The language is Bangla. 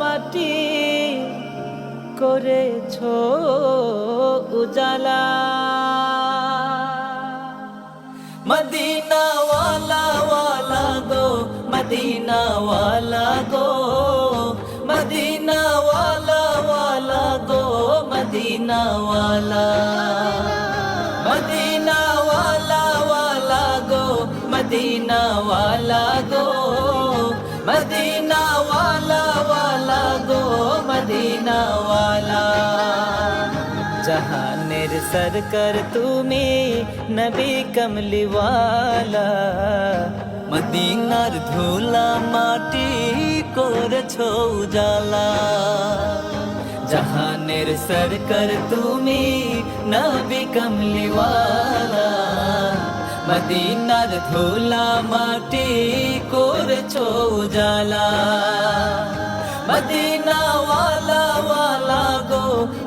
মাটি করেছ উজালা। মদিনা ওয়ালা ওয়ালা গো মদিনা ওয়ালা গো মদিনা ওয়ালা ওয়ালা গো মদিনা ওয়ালা মদিনা ওয়ালা ওয়ালা গো মদিনা ওয়ালা গো, মদিনা মদিনা ওয়ালা জাহানের সরকার তুমি নবী কমলিওয়ালা মদিনার ধুলা মাটি করেছ উজালা জাহানের সরকার তুমি নবী কমলিওয়ালা মদিনার ধুলা মাটি করেছ উজালা মদিনা